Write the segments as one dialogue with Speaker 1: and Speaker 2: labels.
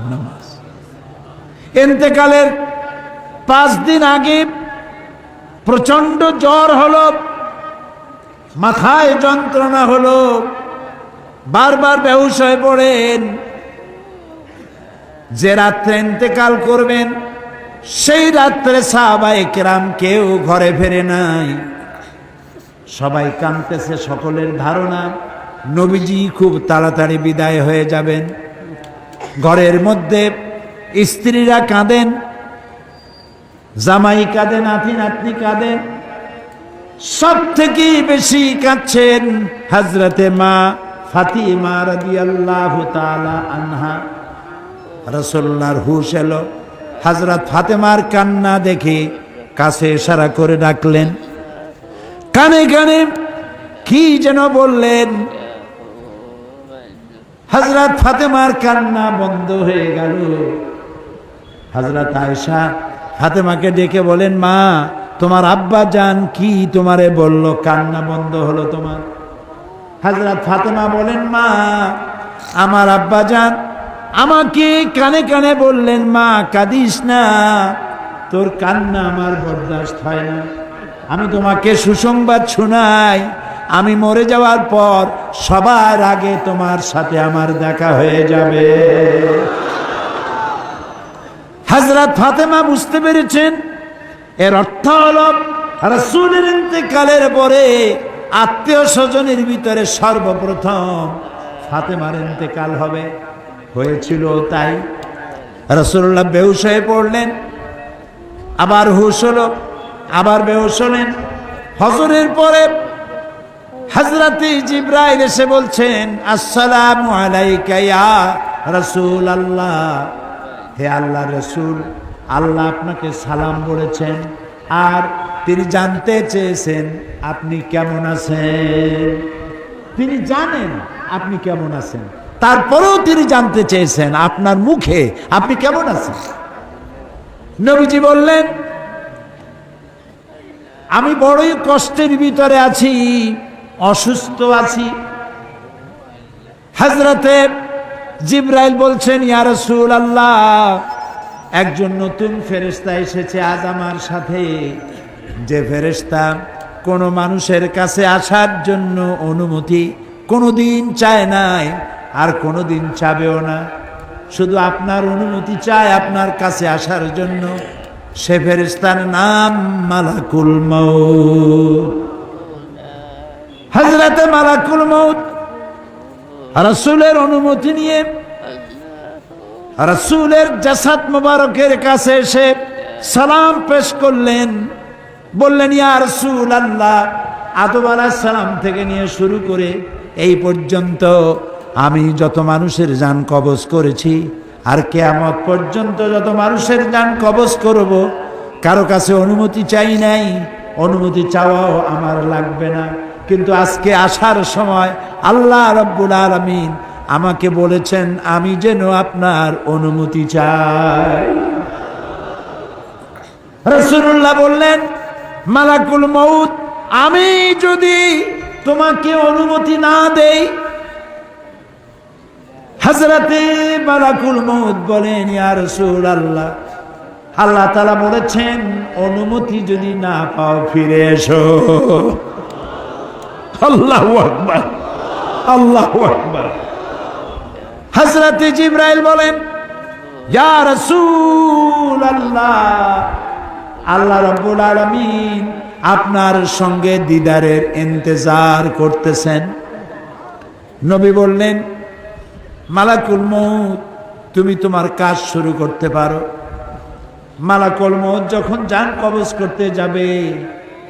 Speaker 1: নামাজ। এতেকালের পাঁচ দিন আগে প্রচণ্ড জ্বর হলো, মাথায় যন্ত্রণা হলো, বারবার বেহুশ হয়ে পড়েন। যে রাত্রে ইন্তেকাল করবেন, সেই রাত্রে সাহাবাই কেরাম কেউ ঘরে ফেরে নাই। সবাই কাঁদতেছে সকলের ধারণা, নবীজি খুব তাড়াতাড়ি বিদায় হয়ে যাবেন। ঘরের মধ্যে স্ত্রীরা কাঁদেন, জামাই কাঁদে, নাতি, নাতনি কাঁদেন সব থেকে বেশি কাঁদছেন হাজরতে মা ফাতিমা রাদিয়াল্লাহু তাআলা আনহা। রসল্লার হুশ এলো। হাজরত ফাতেমার কান্না দেখে কাছে ইশারা করে ডাকলেন, কানে কানে কি যেন বললেন হজরত ফাতেমার কান্না বন্ধ হয়ে গেল। হজরত আয়সা ফাতেমাকে ডেকে বলেন, মা, তোমার আব্বা যান কি তোমারে বলল? কান্না বন্ধ হলো তোমার। হজরত ফাতেমা বলেন, মা, আমার আব্বা যান আমাকে কানে কানে বললেন, মা, কাঁদিস না, তোর কান্না আমার বরদাস্ত হয় না। আমি তোমাকে সুসংবাদ শোনাই আমি মরে যাওয়ার পর সবার আগে তোমার সাথে আমার দেখা হয়ে যাবে। হাজরাত ফাতেমা বুঝতে পেরেছেন? এর অর্থ হল, রসুলের ইন্তেকালের পরে আত্মীয় স্বজনের ভিতরে সর্বপ্রথম ফাতেমার ইন্তেকাল হবে। হয়েছিল তাই। রসুল্লাহ বেহুশ হয়ে পড়লেন, আবার হুশ হলো, আবার বেহুশ হলেন। হজরের পরে হজরতে জিব্রাইল এসে বলছেন, আসসালাম আলাইকা ইয়া রাসূল আল্লাহ হে আল্লাহ রসুল, আল্লাহ আপনাকে সালাম বলেছেন আর তিনি জানতে চেয়েছেন আপনি কেমন আছেন। তিনি জানেন আপনি কেমন আছেন। তারপরেও তিনি জানতে চেয়েছেন আপনার মুখে আপনি কেমন আছেন। নবীজি বললেন, আমি বড়ই কষ্টের ভিতরে আছি। অসুস্থ আছি। হাজরাতে জিব্রাইল বলছেন, ইয়া রাসূল আল্লাহ একজন নতুন ফেরেশতা এসেছে আজ আমার সাথে। যে ফেরেশতা কোনো মানুষের কাছে আসার জন্য অনুমতি কোনো দিন চায় নাই, আর কোনো দিন চাবেও না। শুধু আপনার অনুমতি চায় আপনার কাছে আসার জন্য। সে ফেরেশতার নাম মালাকুল মউত। হজরতে মালাকুল মউত। রসুলের অনুমতি নিয়ে রসুলের জাসাদ মোবারকের কাছে এসে সালাম পেশ করলেন। বললেন, ইয়া রসুল আল্লাহ আদম সালাম থেকে নিয়ে শুরু করে এই পর্যন্ত আমি যত মানুষের যান কবজ করেছি, আর কেয়ামত পর্যন্ত যত মানুষের যান কবজ করব, কারও কাছে অনুমতি চাই নাই, অনুমতি চাওয়াও আমার লাগবে না। কিন্তু আজকে আসার সময় আল্লাহ রব্বুল আলমিন আমাকে বলেছেন, আমি যেন আপনার অনুমতি চাই। রসুল্লাহ বললেন, মালাকুল মৌত আমি যদি তোমাকে অনুমতি না দেই। হাজরাতে মালাকুল মৌত বলেন, ইয়া রসুল আল্লাহ আল্লাহ তালা বলেছেন, অনুমতি যদি না পাও, ফিরে এসো। আল্লাহ আল্লাহ বলেন আল্লাহ আল্লাহ আপনার সঙ্গে দিদারের ইন্তজার করতেছেন। নবী বললেন, মালাকুল মউত, তুমি তোমার কাজ শুরু করতে পারো। মালাকুল যখন যান কবজ করতে যাবে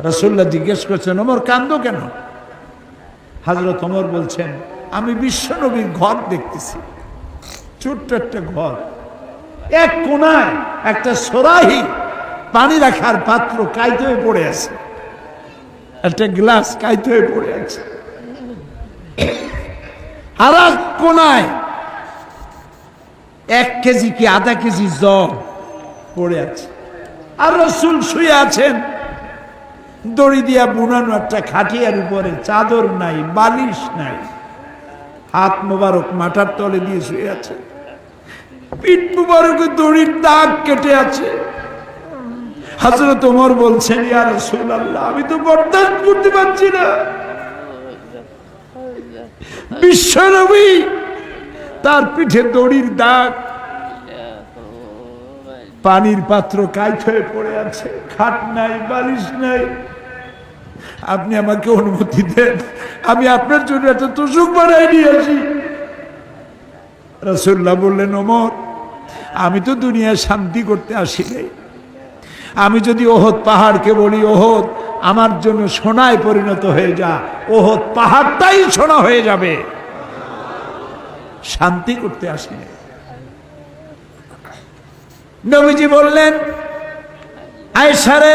Speaker 1: রসুল্লাহ জিজ্ঞেস করছেন, ওমর, কান্দ কেন? হাজরত ওমর বলছেন, আমি বিশ্বনবীর ঘর দেখতেছি। ছোট্ট একটা ঘর। এক কোনায় একটা সরাহি পানি রাখার পাত্র কাইতে হয়ে পড়ে আছে। একটা গ্লাস কাইতে হয়ে পড়ে আছে। আর এক কোনায় এক কেজি কি আধা কেজি জল পড়ে আছে। আর রসুল শুয়ে আছেন। দড়ি দিয়া বুনানো একটা খাটিয়ার উপরে চাদর নাই, বালিশ নাই। হাত মোবারক মাথার তলে দিয়ে শুয়ে আছে। পিঠ মুবারকে দড়ির দাগ কেটে আছে। হাজরত ওমর বলছেন, ইয়া রাসূলুল্লাহ, আমি তো বরদাস্ত করতে পারছি না। বিশ্বনবী, তার পিঠে দড়ির দাগ। পানির পাত্র কাইট হয়ে পড়ে আছে। খাট নাই, বালিশ নাই। আপনি আমাকে অনুমতি দেন। আমি আপনার জন্য এত তোষক বানাই নিয়ে আসি। রসুল্লাহ বললেন, ওমর, আমি তো দুনিয়া শান্তি করতে আসি নাই। আমি যদি ওহদ পাহাড়কে বলি, ওহদ আমার জন্য সোনায় পরিণত হয়ে যা, ওহদ পাহাড়টাই সোনা হয়ে যাবে। শান্তি করতে আসি নাই। নবীজি বললেন আয়সারে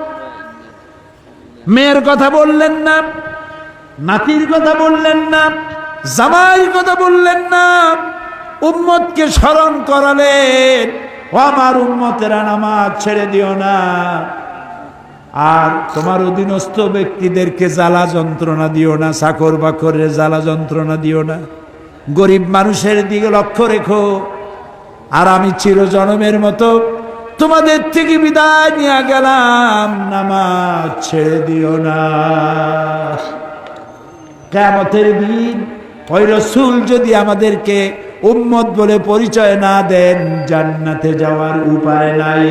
Speaker 1: মেয়ের কথা বললেন না, নাতির কথা বললেন না, জামাইয়ের কথা বললেন না, উম্মতকে স্মরণ করালেন, ও আমার উম্মতেরা নামাজ ছেড়ে দিও না। আর তোমার অধীনস্থ ব্যক্তিদেরকে জ্বালা যন্ত্রণা দিও না চাকর বাকরের জ্বালা যন্ত্রণা দিও না। গরিব মানুষের দিকে লক্ষ্য রেখো, আর আমি চিরজনমের মতো তোমাদের থেকে বিদায় নিয়ে গেলাম। নামাজ ছেড়ে দিও না। কেমতের দিন ওই রসুল যদি আমাদেরকে উম্মত বলে পরিচয় না দেন, জান্নাতে যাওয়ার উপায় নাই।